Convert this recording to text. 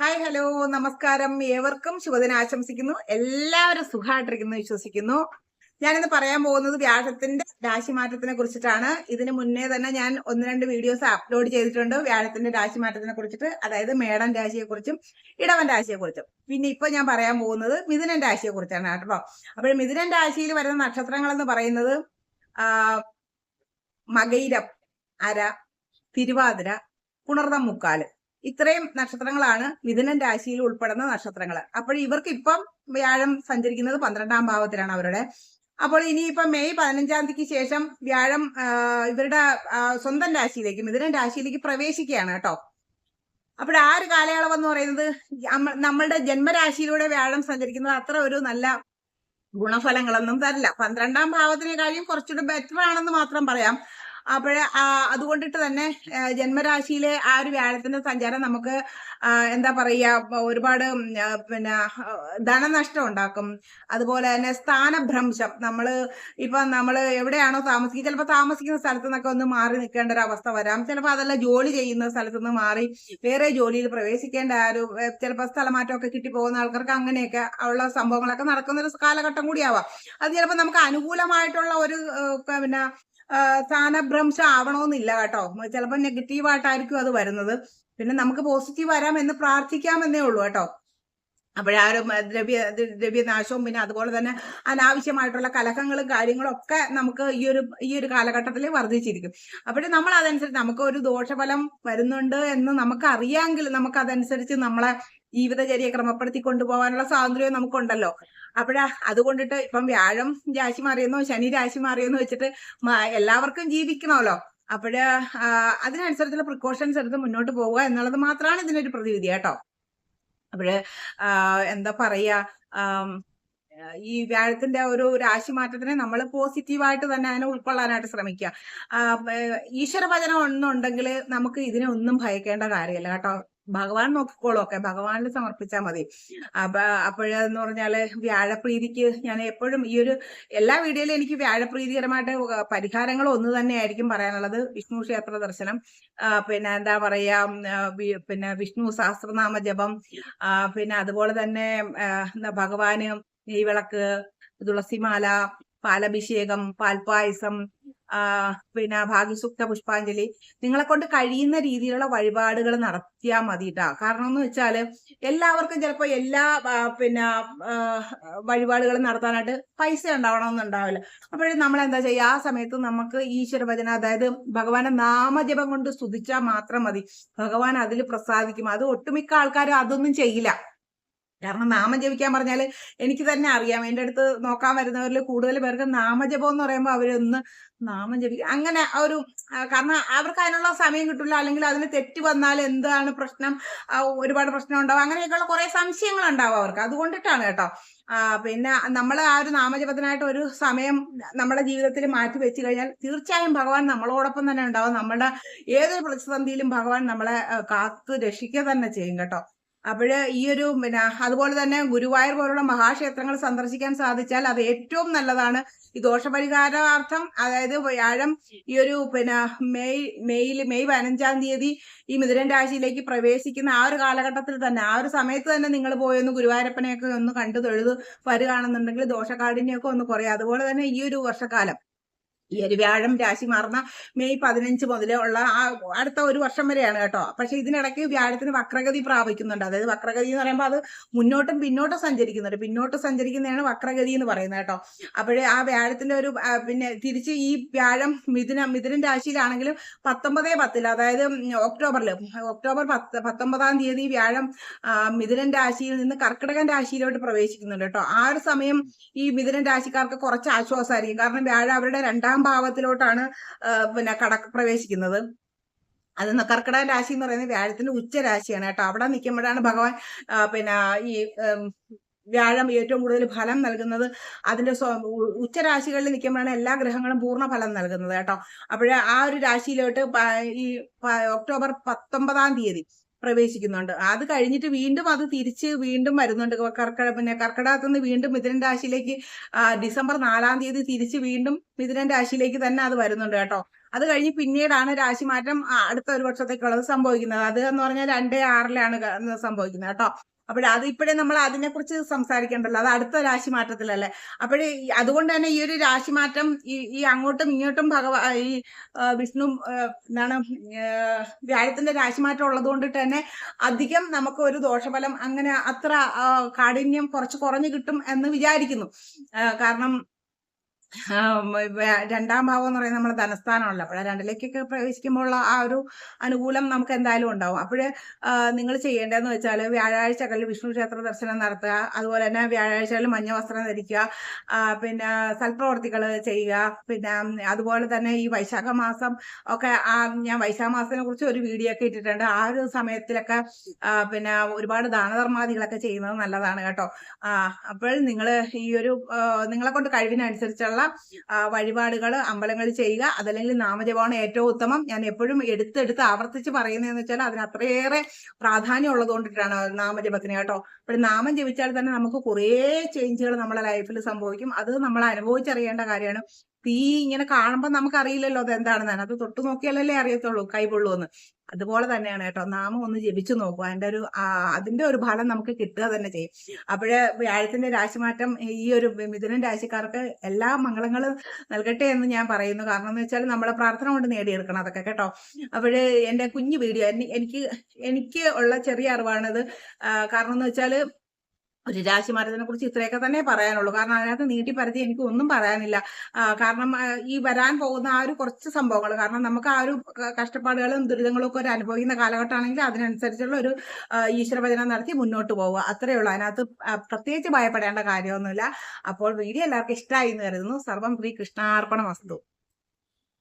Hi hello നമസ്കാരം. ഏവർക്കും ശുഭദിനം ആശംസിക്കുന്നു. എല്ലാവരും സുഖമായിട്ടിരിക്കുന്നു വിശ്വസിക്കുന്നു. ഞാനിന്ന് പറയാൻ പോകുന്നത് വ്യാഴത്തിന്റെ രാശിമാറ്റത്തിനെ കുറിച്ചിട്ടാണ്. ഇതിന് മുന്നേ തന്നെ ഞാൻ ഒന്ന് രണ്ട് വീഡിയോസ് അപ്ലോഡ് ചെയ്തിട്ടുണ്ട് വ്യാഴത്തിന്റെ രാശിമാറ്റത്തിനെ കുറിച്ചിട്ട്. അതായത് മേടൻ രാശിയെ കുറിച്ചും ഇടവൻ രാശിയെ കുറിച്ചും. പിന്നെ ഇപ്പൊ ഞാൻ പറയാൻ പോകുന്നത് മിഥുനൻ രാശിയെ കുറിച്ചാണ് കേട്ടോ. അപ്പോൾ മിഥുനൻ രാശിയിൽ വരുന്ന നക്ഷത്രങ്ങൾ എന്ന് പറയുന്നത് ആ, മകയിരം അര തിരുവാതിര പുണർതം മുക്കാൽ. ഇത്രയും നക്ഷത്രങ്ങളാണ് മിഥുനൻ രാശിയിൽ ഉൾപ്പെടുന്ന നക്ഷത്രങ്ങൾ അപ്പോൾ ഇവർക്ക് ഇപ്പം വ്യാഴം സഞ്ചരിക്കുന്നത് പന്ത്രണ്ടാം ഭാവത്തിലാണ് അവരുടെ. അപ്പോൾ ഇനിയിപ്പം മെയ് പതിനഞ്ചാം തീയതിക്ക് ശേഷം വ്യാഴം ഇവരുടെ സ്വന്തം രാശിയിലേക്ക് മിഥുനൻ രാശിയിലേക്ക് പ്രവേശിക്കുകയാണ് കേട്ടോ. അപ്പോൾ ആ ഒരു കാലയളവ് എന്ന് പറയുന്നത് നമ്മ- നമ്മളുടെ ജന്മരാശിയിലൂടെ വ്യാഴം സഞ്ചരിക്കുന്നത് അത്ര ഒരു നല്ല ഗുണഫലങ്ങളൊന്നും തരില്ല. പന്ത്രണ്ടാം ഭാവത്തിനേക്കാളും കുറച്ചുകൂടി ബെറ്റർ ആണെന്ന് മാത്രം പറയാം. അപ്പോഴ് അതുകൊണ്ടിട്ട് തന്നെ ജന്മരാശിയിലെ ആ ഒരു വ്യാഴത്തിന്റെ സഞ്ചാരം നമുക്ക് എന്താ പറയാ ഒരുപാട് പിന്നെ ധനനഷ്ടം ഉണ്ടാക്കും. അതുപോലെ തന്നെ സ്ഥാനഭ്രംശം. നമ്മൾ ഇപ്പൊ നമ്മൾ എവിടെയാണോ താമസിക്കുക ചിലപ്പോൾ താമസിക്കുന്ന സ്ഥലത്ത് നിന്നൊക്കെ ഒന്ന് മാറി നിൽക്കേണ്ട ഒരു അവസ്ഥ വരാം. ചിലപ്പോൾ അതല്ല ജോലി ചെയ്യുന്ന സ്ഥലത്ത് നിന്ന് മാറി വേറെ ജോലിയിൽ പ്രവേശിക്കേണ്ട ആ ഒരു ചിലപ്പോൾ സ്ഥലമാറ്റമൊക്കെ കിട്ടി പോകുന്ന ആൾക്കാർക്ക് അങ്ങനെയൊക്കെ ഉള്ള സംഭവങ്ങളൊക്കെ നടക്കുന്ന ഒരു കാലഘട്ടം കൂടിയാവാം. അത് ചിലപ്പോൾ നമുക്ക് അനുകൂലമായിട്ടുള്ള ഒരു പിന്നെ സ്ഥാനഭ്രംശം ആവണമെന്നില്ല കേട്ടോ. ചിലപ്പോൾ നെഗറ്റീവായിട്ടായിരിക്കും അത് വരുന്നത്. പിന്നെ നമുക്ക് പോസിറ്റീവ് വരാം എന്ന് പ്രാർത്ഥിക്കാമെന്നേ ഉള്ളൂ കേട്ടോ. അപ്പോഴാരും ദ്രവ്യ ദ്രവ്യനാശവും പിന്നെ അതുപോലെ തന്നെ അനാവശ്യമായിട്ടുള്ള കലഹങ്ങളും കാര്യങ്ങളും ഒക്കെ നമുക്ക് ഈ ഒരു ഈ ഒരു കാലഘട്ടത്തിൽ വർദ്ധിച്ചിരിക്കും. അപ്പോൾ നമ്മൾ അതനുസരിച്ച് നമുക്ക് ഒരു ദോഷഫലം വരുന്നുണ്ട് എന്ന് നമുക്ക് അറിയാമെങ്കിൽ നമുക്ക് അതനുസരിച്ച് നമ്മളെ ജീവിതചര്യ ക്രമപ്പെടുത്തി കൊണ്ടുപോകാനുള്ള സ്വാതന്ത്ര്യം നമുക്കുണ്ടല്ലോ. അപ്പോഴാ അതുകൊണ്ടിട്ട് ഇപ്പം വ്യാഴം രാശി മാറിയെന്നോ ശനി രാശി മാറിയെന്നോ വെച്ചിട്ട് എല്ലാവർക്കും ജീവിക്കണമല്ലോ. അപ്പോഴ് അതിനനുസരിച്ചുള്ള പ്രിക്കോഷൻസ് എടുത്ത് മുന്നോട്ട് പോവുക എന്നുള്ളത് മാത്രമാണ് ഇതിനൊരു പ്രതിവിധി കേട്ടോ. അപ്പോഴ് എന്താ പറയാ ഈ വ്യാഴത്തിന്റെ ഒരു രാശി മാറ്റത്തിനെ നമ്മൾ പോസിറ്റീവായിട്ട് തന്നെ അതിനെ ഉൾക്കൊള്ളാനായിട്ട് ശ്രമിക്കുക ആ, ഈശ്വര വചനം ഒന്നുണ്ടെങ്കിൽ നമുക്ക് ഇതിനെ ഒന്നും ഭയക്കേണ്ട കാര്യമില്ല കേട്ടോ. ഭഗവാൻ നോക്കിക്കോളും. ഒക്കെ ഭഗവാനിൽ സമർപ്പിച്ചാൽ മതി. അപ്പൊ അപ്പോഴെന്ന് പറഞ്ഞാൽ വ്യാഴപ്രീതിക്ക് ഞാൻ എപ്പോഴും ഈ ഒരു എല്ലാ വീഡിയോയിലും എനിക്ക് വ്യാഴപ്രീതികരമായിട്ട് പരിഹാരങ്ങൾ ഒന്ന് തന്നെയായിരിക്കും പറയാനുള്ളത്. വിഷ്ണു ക്ഷേത്ര ദർശനം പിന്നെ എന്താ പറയാ പിന്നെ വിഷ്ണു സഹസ്രനാമ ജപം പിന്നെ അതുപോലെ തന്നെ ഭഗവാന് നെയ്വിളക്ക് തുളസിമാല പാലഭിഷേകം പാൽപ്പായസം ആ, പിന്നെ ഭാഗ്യസുക്ത പുഷ്പാഞ്ജലി നിങ്ങളെ കൊണ്ട് കഴിയുന്ന രീതിയിലുള്ള വഴിപാടുകൾ നടത്തിയാൽ മതി കേട്ടാ കാരണം എന്ന് വെച്ചാൽ എല്ലാവർക്കും ചിലപ്പോൾ എല്ലാ പിന്നെ വഴിപാടുകളും നടത്താനായിട്ട് പൈസ ഉണ്ടാവണമെന്നുണ്ടാവില്ല അപ്പോഴും നമ്മൾ എന്താ ചെയ്യുക ആ സമയത്ത് നമുക്ക് ഈശ്വരഭജന അതായത് ഭഗവാന്റെ നാമജപം കൊണ്ട് സ്തുതിച്ചാൽ മാത്രം മതി. ഭഗവാൻ അതിൽ പ്രസാദിക്കും. അത് ഒട്ടുമിക്ക ആൾക്കാരും അതൊന്നും ചെയ്യില്ല. കാരണം നാമം ജപിക്കാൻ പറഞ്ഞാൽ എനിക്ക് തന്നെ അറിയാം. എന്റെ അടുത്ത് നോക്കാൻ വരുന്നവരിൽ കൂടുതൽ പേർക്ക് നാമജപം എന്ന് പറയുമ്പോൾ അവരൊന്ന് നാമം ജപിക്കും അങ്ങനെ ഒരു കാരണം അവർക്ക് അതിനുള്ള സമയം കിട്ടില്ല അല്ലെങ്കിൽ അതിന് തെറ്റ് വന്നാൽ എന്താണ് പ്രശ്നം? ഒരുപാട് പ്രശ്നം ഉണ്ടാവും അങ്ങനെയൊക്കെയുള്ള കുറേ സംശയങ്ങൾ ഉണ്ടാവും അവർക്ക്. അതുകൊണ്ടിട്ടാണ് കേട്ടോ. പിന്നെ നമ്മൾ ആ ഒരു നാമജപത്തിനായിട്ട് ഒരു സമയം നമ്മുടെ ജീവിതത്തിൽ മാറ്റി വെച്ച് കഴിഞ്ഞാൽ തീർച്ചയായും ഭഗവാൻ നമ്മളോടൊപ്പം തന്നെ ഉണ്ടാവും. നമ്മുടെ ഏതൊരു പ്രതിസന്ധിയിലും ഭഗവാൻ നമ്മളെ കാത്ത് രക്ഷിക്കുക തന്നെ ചെയ്യും കേട്ടോ. അപ്പോഴ് ഈ ഒരു പിന്നെ അതുപോലെ തന്നെ ഗുരുവായൂർ പോലുള്ള മഹാക്ഷേത്രങ്ങൾ സന്ദർശിക്കാൻ സാധിച്ചാൽ അത് ഏറ്റവും നല്ലതാണ്. ഈ ദോഷപരിഹാരാർത്ഥം അതായത് വ്യാഴം ഈ ഒരു പിന്നെ മെയ് മെയ്യിൽ മെയ് പതിനഞ്ചാം തീയതി ഈ മിഥുനൻ രാശിയിലേക്ക് പ്രവേശിക്കുന്ന ആ ഒരു കാലഘട്ടത്തിൽ തന്നെ ആ ഒരു സമയത്ത് തന്നെ നിങ്ങൾ പോയൊന്ന് ഗുരുവായൂരപ്പനെയൊക്കെ ഒന്ന് കണ്ടു തൊഴുത് വരികയാണെന്നുണ്ടെങ്കിൽ ദോഷകാഠിന്യമൊക്കെ ഒന്ന് കുറയും. അതുപോലെ തന്നെ ഈ ഒരു വർഷക്കാലം ഈ ഒരു വ്യാഴം രാശി മാറുന്ന മെയ് പതിനഞ്ച് മുതൽ ഉള്ള ആ അടുത്ത ഒരു വർഷം വരെയാണ് കേട്ടോ. പക്ഷെ ഇതിനിടയ്ക്ക് വ്യാഴത്തിന് വക്രഗതി പ്രാപിക്കുന്നുണ്ട്. അതായത് വക്രഗതി എന്ന് പറയുമ്പോൾ അത് മുന്നോട്ടും പിന്നോട്ടും സഞ്ചരിക്കുന്നുണ്ട്. പിന്നോട്ട് സഞ്ചരിക്കുന്നതാണ് വക്രഗതി എന്ന് പറയുന്നത് കേട്ടോ. അപ്പോഴേ ആ വ്യാഴത്തിന്റെ ഒരു പിന്നെ തിരിച്ച് ഈ വ്യാഴം മിഥുന മിഥുനൻ രാശിയിലാണെങ്കിലും പത്തൊമ്പതേ പത്തിൽ അതായത് ഒക്ടോബറിൽ ഒക്ടോബർ പത്ത് പത്തൊമ്പതാം തീയതി വ്യാഴം മിഥുനൻ രാശിയിൽ നിന്ന് കർക്കിടകൻ രാശിയിലോട്ട് പ്രവേശിക്കുന്നുണ്ട് കേട്ടോ. ആ ഒരു സമയം ഈ മിഥുനൻ രാശിക്കാർക്ക് കുറച്ച് ആശ്വാസമായിരിക്കും. കാരണം വ്യാഴം അവരുടെ രണ്ടാം ഭാവത്തിലോട്ടാണ് പിന്നെ കട പ്രവേശിക്കുന്നത്. അത് കർക്കിടക രാശി എന്ന് പറയുന്നത് വ്യാഴത്തിന്റെ ഉച്ചരാശിയാണ് കേട്ടോ. അവിടെ നിൽക്കുമ്പോഴാണ് ഭഗവാൻ പിന്നെ ഈ വ്യാഴം ഏറ്റവും കൂടുതൽ ഫലം നൽകുന്നത്. അതിന്റെ ഉച്ചരാശികളിൽ നിൽക്കുമ്പോഴാണ് എല്ലാ ഗ്രഹങ്ങളും പൂർണ ഫലം നൽകുന്നത് കേട്ടോ. അപ്പോഴേ ആ ഒരു രാശിയിലോട്ട് ഈ ഒക്ടോബർ പത്തൊമ്പതാം തീയതി പ്രവേശിക്കുന്നുണ്ട്. അത് കഴിഞ്ഞിട്ട് വീണ്ടും അത് തിരിച്ച് വീണ്ടും വരുന്നുണ്ട്. കർക്കിടക പിന്നെ കർക്കിടകത്ത് നിന്ന് വീണ്ടും മിഥുനൻ രാശിയിലേക്ക് ഡിസംബർ നാലാം തീയതി തിരിച്ച് വീണ്ടും മിഥുനൻ രാശിയിലേക്ക് തന്നെ അത് വരുന്നുണ്ട് കേട്ടോ. അത് കഴിഞ്ഞ് പിന്നീടാണ് രാശിമാറ്റം അടുത്ത ഒരു വർഷത്തേക്കുള്ളത് സംഭവിക്കുന്നത്. അത് എന്ന് പറഞ്ഞാൽ രണ്ട് ആറിലാണ് സംഭവിക്കുന്നത് കേട്ടോ. അപ്പോൾ അത് ഇപ്പോഴേ നമ്മൾ അതിനെക്കുറിച്ച് സംസാരിക്കേണ്ടല്ലോ. അത് അടുത്ത രാശി മാറ്റത്തിലല്ലേ അപ്പോഴേ അതുകൊണ്ട് തന്നെ ഈ ഒരു രാശി മാറ്റം ഈ ഈ അങ്ങോട്ടും ഇങ്ങോട്ടും ഭഗവാ ഈ വിഷ്ണു എന്താണ് വ്യാഴത്തിന്റെ രാശി മാറ്റം ഉള്ളത് കൊണ്ടിട്ട് തന്നെ അധികം നമുക്ക് ഒരു ദോഷഫലം അങ്ങനെ അത്ര കാഠിന്യം കുറച്ച് കുറഞ്ഞു കിട്ടും എന്ന് വിചാരിക്കുന്നു. കാരണം രണ്ടാം ഭാവം എന്ന് പറയുന്നത് നമ്മുടെ ധനസ്ഥാനമാണല്ലോ. അപ്പോൾ രണ്ടിലേക്കൊക്കെ പ്രവേശിക്കുമ്പോൾ ഉള്ള ആ ഒരു അനുകൂലം നമുക്ക് എന്തായാലും ഉണ്ടാവും. അപ്പോൾ നിങ്ങൾ ചെയ്യേണ്ടതെന്ന് വെച്ചാൽ വ്യാഴാഴ്ചകളിൽ വിഷ്ണു ക്ഷേത്ര ദർശനം നടത്തുക അതുപോലെ തന്നെ വ്യാഴാഴ്ചകളിൽ മഞ്ഞ വസ്ത്രം ധരിക്കുക പിന്നെ സൽപ്രവർത്തികൾ ചെയ്യുക പിന്നെ അതുപോലെ തന്നെ ഈ വൈശാഖ മാസം ഒക്കെ ഞാൻ വൈശാഖ മാസത്തിനെ കുറിച്ച് ഒരു വീഡിയോ ഒക്കെ ഇട്ടിട്ടുണ്ട്. ആ ഒരു സമയത്തിലൊക്കെ പിന്നെ ഒരുപാട് ദാനധർമാദികളൊക്കെ ചെയ്യുന്നത് നല്ലതാണ് കേട്ടോ. അപ്പോൾ നിങ്ങൾ ഈ ഒരു നിങ്ങളെ കൊണ്ട് കഴിവിനനുസരിച്ചുള്ള വഴിപാടുകൾ അമ്പലങ്ങളിൽ ചെയ്യുക. അതല്ലെങ്കിൽ നാമജപമാണ് ഏറ്റവും ഉത്തമം. ഞാൻ എപ്പോഴും എടുത്തെടുത്ത് ആവർത്തിച്ച് പറയുന്നതെന്ന് വെച്ചാൽ അതിന് അത്രയേറെ പ്രാധാന്യം ഉള്ളത് കൊണ്ടിട്ടാണ് നാമജപത്തിന് കേട്ടോ. അപ്പോൾ നാമം ജപിച്ചാൽ തന്നെ നമുക്ക് കുറേ ചേഞ്ചുകൾ നമ്മുടെ ലൈഫിൽ സംഭവിക്കും. അത് നമ്മൾ അനുഭവിച്ചറിയേണ്ട കാര്യമാണ്. തീ ഇങ്ങനെ കാണുമ്പോൾ നമുക്കറിയില്ലല്ലോ അത് എന്താണെന്ന് അത് തൊട്ട് നോക്കിയാലല്ലേ അറിയത്തുള്ളൂ കൈപൊള്ളുമെന്ന് അതുപോലെ തന്നെയാണ് കേട്ടോ. നാമം ഒന്ന് ജപിച്ചു നോക്കുക അതിന്റെ ഒരു അതിന്റെ ഒരു ഫലം നമുക്ക് കിട്ടുക തന്നെ ചെയ്യും. അപ്പോഴേ വ്യാഴത്തിന്റെ രാശിമാറ്റം ഈ ഒരു മിഥുനൻ രാശിക്കാർക്ക് എല്ലാ മംഗളങ്ങളും നൽകട്ടെ എന്ന് ഞാൻ പറയുന്നു. കാരണം എന്ന് വെച്ചാൽ നമ്മളെ പ്രാർത്ഥന കൊണ്ട് നേടിയെടുക്കണം അതൊക്കെ കേട്ടോ. അപ്പോഴ് എന്റെ കുഞ്ഞു വീഡിയോ എനിക്ക് എനിക്ക് ഉള്ള ചെറിയ അറിവാണിത്. കാരണം എന്ന് വെച്ചാൽ ഒരു രാശിമാറ്റത്തിനെ കുറിച്ച് ഇത്രയൊക്കെ തന്നെ പറയാനുള്ളൂ. കാരണം അതിനകത്ത് നീട്ടി പരത്തി എനിക്ക് ഒന്നും പറയാനില്ല. കാരണം ഈ വരാൻ പോകുന്ന ആ ഒരു കുറച്ച് സംഭവങ്ങൾ കാരണം നമുക്ക് ആ ഒരു കഷ്ടപ്പാടുകളും ദുരിതങ്ങളും ഒക്കെ ഒരു അനുഭവിക്കുന്ന കാലഘട്ടമാണെങ്കിൽ അതിനനുസരിച്ചുള്ള ഒരു ഈശ്വരഭജനം നടത്തി മുന്നോട്ട് പോവുക. അത്രയേ ഉള്ളൂ. അതിനകത്ത് പ്രത്യേകിച്ച് ഭയപ്പെടേണ്ട കാര്യമൊന്നുമില്ല. അപ്പോൾ വീഡിയോ എല്ലാവർക്കും ഇഷ്ടമായി എന്ന് കരുതുന്നു. സർവം ശ്രീ കൃഷ്ണാർപ്പണ വസ്തു